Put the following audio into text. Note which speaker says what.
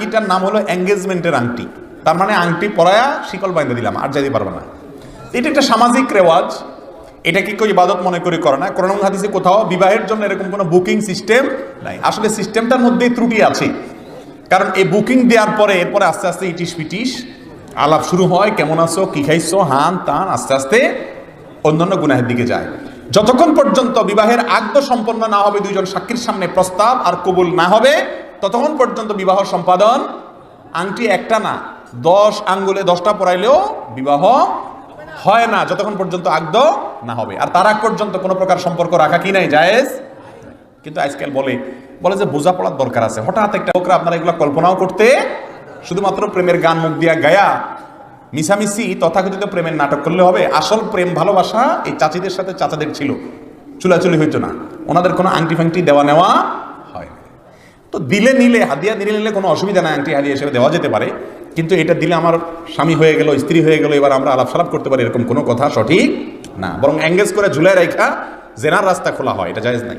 Speaker 1: আংটিটার নাম হলো এঙ্গেজমেন্টের আংটি। তার মানে আংটি পরায়া শিকল বাইন্ধে দিলাম, আর যাইতে পারবে না। এটা একটা সামাজিক রেওয়াজ। এটা কি কেউ ইবাদত মনে করে করে না? কোরআন হাদিসে কোথাও বিবাহের জন্য এরকম কোনো বুকিং সিস্টেম নাই। আসলে সিস্টেমটার মধ্যেই ত্রুটি আছে। কারণ এই বুকিং দেওয়ার পরে এরপরে আস্তে আস্তে ইটিস পিটিস, আলাপ শুরু হয়, কেমন আছো, কি খাইছো, হান তান, আস্তে আস্তে অন্যান্য গুনাহের দিকে যায়। যতক্ষণ পর্যন্ত বিবাহের আগ্দ সম্পন্ন না হবে, দুইজন সাক্ষীর সামনে প্রস্তাব আর কবুল না হবে ততক্ষণ পর্যন্ত বিবাহ সম্পাদন আংটি একটা না, দশ আঙ্গুলে দশটা পড়াইলেও বিবাহ হয় না, যতক্ষণ পর্যন্ত আগ্দ না হবে। আর তার আগ পর্যন্ত কোনো প্রকার সম্পর্ক রাখা কি নাই, জায়েজ? কিন্তু আজকাল বলে বলে যে বোঝা পড়ার দরকার আছে। হঠাৎ একটা লোকরা আপনারা এগুলো কল্পনাও করতে, শুধুমাত্র প্রেমের গান মুখ দিয়া গায়া মিশামিশি তথাকথিত প্রেমের নাটক করলে হবে। আসল প্রেম ভালোবাসা এই চাচিদের সাথে চাচাদের ছিল। চুলাচুলি হইতো না। ওনাদের কোনো আংটি ফাংটি দেওয়া নেওয়া। তো দিলে নিলে, হাদিয়া দিলে নিলে কোনো অসুবিধা নাই, আংটি হাদিয়া হিসেবে দেওয়া যেতে পারে। কিন্তু এটা দিলে আমার স্বামী হয়ে গেল, স্ত্রী হয়ে গেল, এবার আমরা আলাপ সালাপ করতে পারি, এরকম কোনো কথা সঠিক না। বরং অ্যাঙ্গেজ করে ঝুলাই রেখা জেনার রাস্তা খোলা হয়, এটা জায়জ নাই।